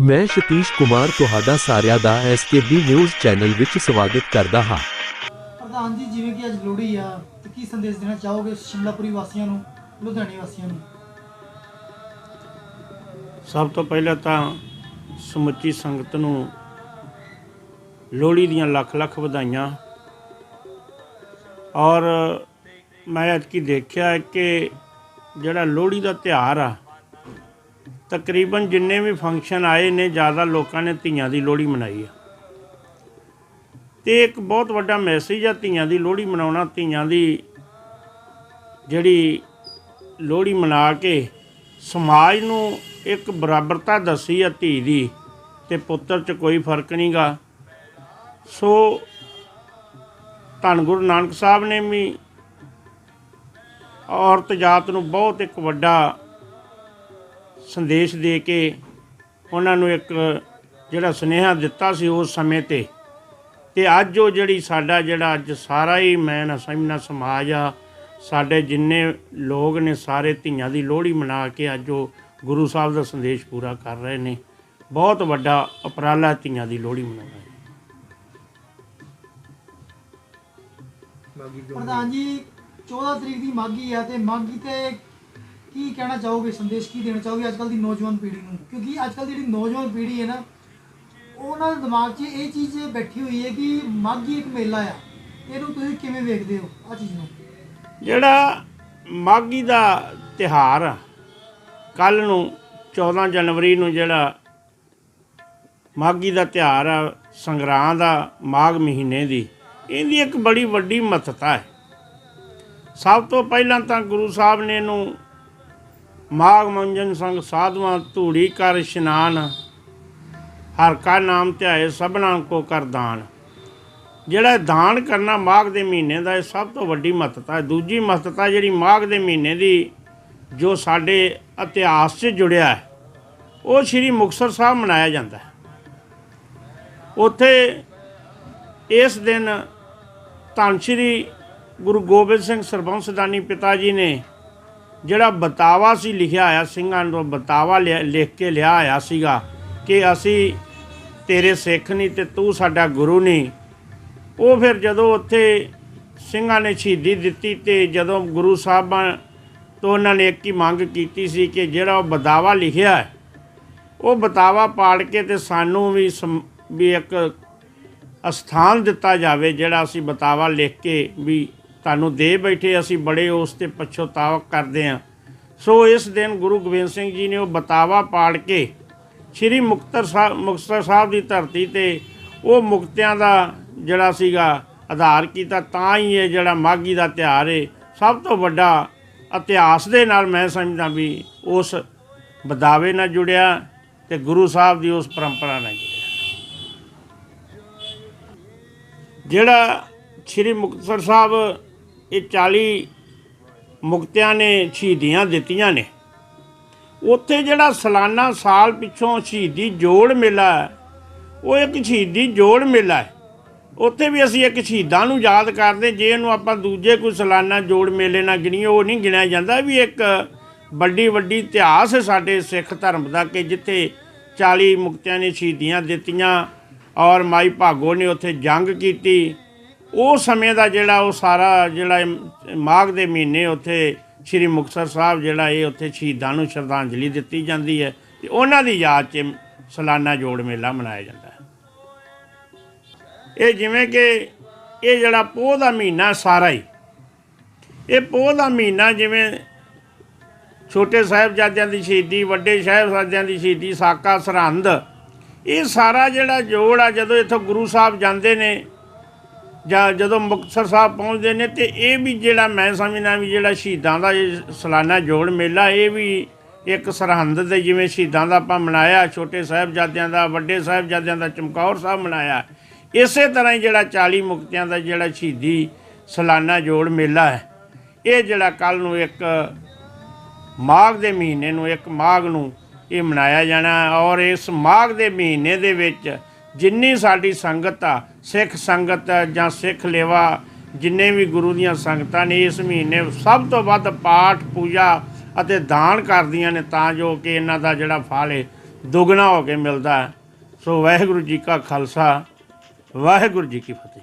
ਮੈਂ ਸਤੀਸ਼ ਕੁਮਾਰ ਤੁਹਾਡਾ ਸਾਰਿਆਂ ਦਾ ਐਸਕੇਬੀ ਨਿਊਜ਼ ਚੈਨਲ ਵਿੱਚ ਸਵਾਗਤ ਕਰਦਾ ਹਾਂ। ਪ੍ਰਧਾਨ ਜੀ ਜਿਵੇਂ ਕਿ ਅੱਜ ਲੋਹੜੀ ਆ ਤੇ ਕੀ ਸੰਦੇਸ਼ ਦੇਣਾ ਚਾਹੋਗੇ ਸ਼ਿਮਲਾਪੁਰੀ ਵਾਸੀਆਂ ਨੂੰ ਲੁਧਿਆਣੇ ਵਾਸੀਆਂ ਨੂੰ? ਸਭ ਤੋਂ ਪਹਿਲਾਂ ਤਾਂ ਸਮੁੱਚੀ ਸੰਗਤ ਨੂੰ ਲੋਹੜੀ ਦੀਆਂ ਲੱਖ ਲੱਖ ਵਧਾਈਆਂ। ਔਰ ਮੈਂ ਐਤਕੀ ਦੇਖਿਆ ਹੈ ਕਿ ਜਿਹੜਾ ਲੋਹੜੀ ਦਾ ਤਿਉਹਾਰ ਆ ਤਕਰੀਬਨ ਜਿੰਨੇ ਵੀ ਫੰਕਸ਼ਨ ਆਏ ਨੇ, ਜ਼ਿਆਦਾ ਲੋਕਾਂ ਨੇ ਧੀਆਂ ਦੀ ਲੋਹੜੀ ਮਨਾਈ ਆ। ਤੇ ਇੱਕ ਬਹੁਤ ਵੱਡਾ ਮੈਸੇਜ ਆ ਧੀਆਂ ਦੀ ਲੋਹੜੀ ਮਨਾਉਣਾ, ਧੀਆਂ ਦੀ ਜਿਹੜੀ ਲੋਹੜੀ ਮਨਾ ਕੇ ਸਮਾਜ ਨੂੰ ਇੱਕ ਬਰਾਬਰਤਾ ਦੱਸੀ ਆ ਧੀ ਦੀ, ਤੇ ਪੁੱਤਰ 'ਚ ਕੋਈ ਫ਼ਰਕ ਨਹੀਂਗਾ। ਸੋ ਧੰਨ ਗੁਰੂ ਨਾਨਕ ਸਾਹਿਬ ਨੇ ਵੀ ਔਰਤ ਜਾਤ ਨੂੰ ਬਹੁਤ ਇੱਕ ਵੱਡਾ ਸੰਦੇਸ਼ ਦੇ ਕੇ ਉਹਨਾਂ ਨੂੰ ਇੱਕ ਜਿਹੜਾ ਸੁਨੇਹਾ ਦਿੱਤਾ ਸੀ ਉਸ ਸਮੇਂ ਤੇ ਤੇ ਅੱਜ ਉਹ ਜਿਹੜੀ ਸਾਡਾ ਜਿਹੜਾ ਅੱਜ ਸਾਰਾ ਹੀ ਮੈਂ ਨਾ ਸਮਝਣਾ ਸਮਾਜ ਆ, ਸਾਡੇ ਜਿੰਨੇ ਲੋਕ ਨੇ ਸਾਰੇ ਧੀਆਂ ਦੀ ਲੋਹੜੀ ਮਨਾ ਕੇ ਅੱਜ ਉਹ ਗੁਰੂ ਸਾਹਿਬ ਦਾ ਸੰਦੇਸ਼ ਪੂਰਾ ਕਰ ਰਹੇ ਨੇ। ਬਹੁਤ ਵੱਡਾ ਉਪਰਾਲਾ ਧੀਆਂ ਦੀ ਲੋਹੜੀ ਮਨਾਉਣਾ ਹੈ ਪ੍ਰਧਾਨ ਜੀ 14 ਤਰੀਕ ਦੀ ਮਾਗੀ ਆ ਤੇ ਮਾਗੀ ਤੇ ਕੀ ਕਹਿਣਾ ਚਾਹੋਗੇ, ਸੰਦੇਸ਼ ਕੀ ਦੇਣਾ ਚਾਹੋਗੇ ਅੱਜਕੱਲ ਦੀ ਨੌਜਵਾਨ ਪੀੜ੍ਹੀ ਨੂੰ? ਕਿਉਂਕਿ ਅੱਜਕੱਲ ਦੀ ਜਿਹੜੀ ਨੌਜਵਾਨ ਪੀੜ੍ਹੀ ਹੈ ਨਾ, ਉਹਨਾਂ ਦੇ ਦਿਮਾਗ 'ਚ ਇਹ ਚੀਜ਼ ਬੈਠੀ ਹੋਈ ਹੈ ਕਿ ਮਾਗੀ ਇੱਕ ਮੇਲਾ ਆ। ਇਹਨੂੰ ਤੁਸੀਂ ਕਿਵੇਂ ਵੇਖਦੇ ਹੋ ਆ ਚੀਜ਼ ਨੂੰ? ਜਿਹੜਾ ਮਾਘੀ ਦਾ ਤਿਹਾਰ ਆ ਕੱਲ ਨੂੰ 14 ਜਨਵਰੀ ਨੂੰ ਜਿਹੜਾ ਮਾਘੀ ਦਾ ਤਿਹਾਰ ਆ ਸੰਗਰਾਂ ਦਾ ਮਾਘ ਮਹੀਨੇ ਦੀ, ਇਹਦੀ ਇੱਕ ਬੜੀ ਵੱਡੀ ਮਹੱਤਤਾ ਹੈ। ਸਭ ਤੋਂ ਪਹਿਲਾਂ ਤਾਂ ਗੁਰੂ ਸਾਹਿਬ ਨੇ ਇਹਨੂੰ ਮਾਘ ਮੰਜਨ ਸੰਗ ਸਾਧੂਆਂ ਧੂੜੀ ਕਰ ਇਸ਼ਨਾਨ। ਹਰ ਕਾ ਨਾਮ ਧਿਆਏ ਸਭਨਾਂ ਕੋ ਕਰ ਦਾਨ। ਜਿਹੜਾ ਦਾਨ ਕਰਨਾ ਮਾਘ ਦੇ ਮਹੀਨੇ ਦਾ ਇਹ ਸਭ ਤੋਂ ਵੱਡੀ ਮਹੱਤਤਾ ਹੈ। ਦੂਜੀ ਮਹੱਤਤਾ ਜਿਹੜੀ ਮਾਘ ਦੇ ਮਹੀਨੇ ਦੀ ਜੋ ਸਾਡੇ ਇਤਿਹਾਸ 'ਚ ਜੁੜਿਆ ਹੈ, ਉਹ ਸ੍ਰੀ ਮੁਕਤਸਰ ਸਾਹਿਬ ਮਨਾਇਆ ਜਾਂਦਾ ਹੈ। ਉੱਥੇ ਇਸ ਦਿਨ ਧੰਨ ਸ੍ਰੀ ਗੁਰੂ ਗੋਬਿੰਦ ਸਿੰਘ ਸਰਬੰਸਦਾਨੀ ਪਿਤਾ ਜੀ ਨੇ ਜਿਹੜਾ ਬਤਾਵਾ ਸੀ ਲਿਖਿਆ ਆਇਆ ਸਿੰਘਾਂ ਨੂੰ ਬਤਾਵਾ ਲਿਆ- ਲਿਖ ਕੇ ਲਿਆ ਆਇਆ ਸੀਗਾ ਕਿ ਅਸੀਂ ਤੇਰੇ ਸਿੱਖ ਨਹੀਂ ਤੇ ਤੂੰ ਸਾਡਾ ਗੁਰੂ ਨਹੀਂ। ਉਹ ਫਿਰ ਜਦੋਂ ਉੱਥੇ ਸਿੰਘਾਂ ਨੇ ਸ਼ਹੀਦੀ ਦਿੱਤੀ ਤੇ ਜਦੋਂ ਗੁਰੂ ਸਾਹਿਬਾਂ ਤੋਂ ਉਹਨਾਂ ਨੇ ਇੱਕ ਹੀ ਮੰਗ ਕੀਤੀ ਸੀ ਕਿ ਜਿਹੜਾ ਉਹ ਬਤਾਵਾ ਲਿਖਿਆ ਹੈ, ਉਹ ਬਤਾਵਾ ਪਾੜ ਕੇ ਤੇ ਸਾਨੂੰ ਵੀ ਸਮ- ਵੀ ਇੱਕ ਅਸਥਾਨ ਦਿੱਤਾ ਜਾਵੇ ਜਿਹੜਾ ਅਸੀਂ ਬਤਾਵਾ ਲਿਖ ਕੇ ਵੀ ਤੁਹਾਨੂੰ ਦੇ ਬੈਠੇ ਅਸੀਂ ਬੜੇ ਉਸ ਤੇ ਪਛਤਾਵਾ ਕਰਦੇ ਹਾਂ। ਸੋ ਇਸ ਦਿਨ ਗੁਰੂ ਗੋਬਿੰਦ ਸਿੰਘ ਜੀ ਨੇ ਉਹ ਬਤਾਵਾ ਪਾੜ ਕੇ ਸ੍ਰੀ ਮੁਕਤਸਰ ਸਾਹਿਬ ਮੁਕਤਸਰ ਸਾਹਿਬ ਦੀ ਧਰਤੀ ਤੇ ਉਹ ਮੁਕਤਿਆਂ ਦਾ ਜਿਹੜਾ ਸੀਗਾ ਆਧਾਰ ਕੀਤਾ, ਤਾਂ ਹੀ ਇਹ ਜਿਹੜਾ ਮਾਘੀ ਦਾ ਤਿਉਹਾਰ ਹੈ ਸਭ ਤੋਂ ਵੱਡਾ ਇਤਿਹਾਸ ਦੇ ਨਾਲ ਮੈਂ ਸਮਝਦਾ ਵੀ ਉਸ ਬਦਾਵੇ ਨਾਲ ਜੁੜਿਆ ਤੇ ਗੁਰੂ ਸਾਹਿਬ ਦੀ ਉਸ ਪਰੰਪਰਾ ਨਾਲ ਜੁੜਿਆ। ਜਿਹੜਾ ਸ੍ਰੀ ਮੁਕਤਸਰ ਸਾਹਿਬ ਇਹ 40 ਮੁਕਤਿਆਂ ਨੇ ਸ਼ਹੀਦੀਆਂ ਦਿੱਤੀਆਂ ਨੇ। ਉੱਥੇ ਜਿਹੜਾ ਸਾਲਾਨਾ ਸਾਲ ਪਿੱਛੋਂ ਸ਼ਹੀਦੀ ਜੋੜ ਮੇਲਾ ਹੈ, ਉਹ ਇੱਕ ਸ਼ਹੀਦੀ ਜੋੜ ਮੇਲਾ ਹੈ। ਉੱਥੇ ਵੀ ਅਸੀਂ ਇੱਕ ਸ਼ਹੀਦਾਂ ਨੂੰ ਯਾਦ ਕਰਦੇ, ਜੇ ਇਹਨੂੰ ਆਪਾਂ ਦੂਜੇ ਕੋਈ ਸਾਲਾਨਾ ਜੋੜ ਮੇਲੇ ਨਾਲ ਗਿਣੀਏ, ਉਹ ਨਹੀਂ ਗਿਣਿਆ ਜਾਂਦਾ ਵੀ ਇੱਕ ਵੱਡੀ ਵੱਡੀ ਇਤਿਹਾਸ ਹੈ ਸਾਡੇ ਸਿੱਖ ਧਰਮ ਦਾ ਕਿ ਜਿੱਥੇ 40 ਮੁਕਤਿਆਂ ਨੇ ਸ਼ਹੀਦੀਆਂ ਦਿੱਤੀਆਂ ਔਰ ਮਾਈ ਭਾਗੋ ਨੇ ਉੱਥੇ ਜੰਗ ਕੀਤੀ। ਉਹ ਸਮੇਂ ਦਾ ਜਿਹੜਾ ਉਹ ਸਾਰਾ ਜਿਹੜਾ ਮਾਘ ਦੇ ਮਹੀਨੇ ਉੱਥੇ ਸ੍ਰੀ ਮੁਕਤਸਰ ਸਾਹਿਬ ਜਿਹੜਾ ਇਹ ਉੱਥੇ ਸ਼ਹੀਦਾਂ ਨੂੰ ਸ਼ਰਧਾਂਜਲੀ ਦਿੱਤੀ ਜਾਂਦੀ ਹੈ ਤੇ ਉਹਨਾਂ ਦੀ ਯਾਦ 'ਚ ਸਾਲਾਨਾ ਜੋੜ ਮੇਲਾ ਮਨਾਇਆ ਜਾਂਦਾ ਹੈ। ਇਹ ਜਿਵੇਂ ਕਿ ਇਹ ਜਿਹੜਾ ਪੋਹ ਦਾ ਮਹੀਨਾ ਸਾਰਾ ਹੀ, ਇਹ ਪੋਹ ਦਾ ਮਹੀਨਾ ਜਿਵੇਂ ਛੋਟੇ ਸਾਹਿਬਜ਼ਾਦਿਆਂ ਦੀ ਸ਼ਹੀਦੀ, ਵੱਡੇ ਸਾਹਿਬਜ਼ਾਦਿਆਂ ਦੀ ਸ਼ਹੀਦੀ, ਸਾਕਾ, ਸਰਹੰਦ, ਇਹ ਸਾਰਾ ਜਿਹੜਾ ਜੋੜ ਆ ਜਦੋਂ ਇੱਥੋਂ ਗੁਰੂ ਸਾਹਿਬ ਜਾਂਦੇ ਨੇ ਜਾਂ ਜਦੋਂ ਮੁਕਤਸਰ ਸਾਹਿਬ ਪਹੁੰਚਦੇ ਨੇ ਤੇ ਇਹ ਵੀ ਜਿਹੜਾ ਮੈਂ ਸਮਝਦਾ ਵੀ ਜਿਹੜਾ ਸ਼ਹੀਦਾਂ ਦਾ ਇਹ ਸਾਲਾਨਾ ਜੋੜ ਮੇਲਾ, ਇਹ ਵੀ ਇੱਕ ਸਰਹੰਦ ਦੇ ਜਿਵੇਂ ਸ਼ਹੀਦਾਂ ਦਾ ਆਪਾਂ ਮਨਾਇਆ, ਛੋਟੇ ਸਾਹਿਬਜ਼ਾਦਿਆਂ ਦਾ, ਵੱਡੇ ਸਾਹਿਬਜ਼ਾਦਿਆਂ ਦਾ, ਚਮਕੌਰ ਸਾਹਿਬ ਮਨਾਇਆ। ਇਸੇ ਤਰ੍ਹਾਂ ਹੀ ਜਿਹੜਾ 40 ਮੁਕਤਿਆਂ ਦਾ ਜਿਹੜਾ ਸ਼ਹੀਦੀ ਸਾਲਾਨਾ ਜੋੜ ਮੇਲਾ ਹੈ, ਇਹ ਜਿਹੜਾ ਕੱਲ ਨੂੰ ਇੱਕ ਮਾਘ ਦੇ ਮਹੀਨੇ ਨੂੰ, ਇੱਕ ਮਾਘ ਨੂੰ ਇਹ ਮਨਾਇਆ ਜਾਣਾ ਔਰ ਇਸ ਮਾਘ ਦੇ ਮਹੀਨੇ ਦੇ ਵਿੱਚ ਜਿੰਨੀ ਸਾਡੀ ਸੰਗਤ ਆ ਸਿੱਖ ਸੰਗਤ ਜਾਂ ਸਿੱਖ ਲੇਵਾ, ਜਿੰਨੇ ਵੀ ਗੁਰੂ ਦੀਆਂ ਸੰਗਤਾਂ ਨੇ ਇਸ ਮਹੀਨੇ, ਸਭ ਤੋਂ ਵੱਧ ਪਾਠ, ਪੂਜਾ ਅਤੇ ਦਾਨ ਕਰਦੀਆਂ ਨੇ, ਤਾਂ ਜੋ ਕਿ ਇਹਨਾਂ ਦਾ ਜਿਹੜਾ ਫਲ ਹੈ, ਦੁੱਗਣਾ ਹੋ ਕੇ ਮਿਲਦਾ ਸੋ ਵਾਹਿਗੁਰੂ ਜੀ ਕਾ ਖਾਲਸਾ, ਵਾਹਿਗੁਰੂ ਜੀ ਕੀ ਫਤਿਹ।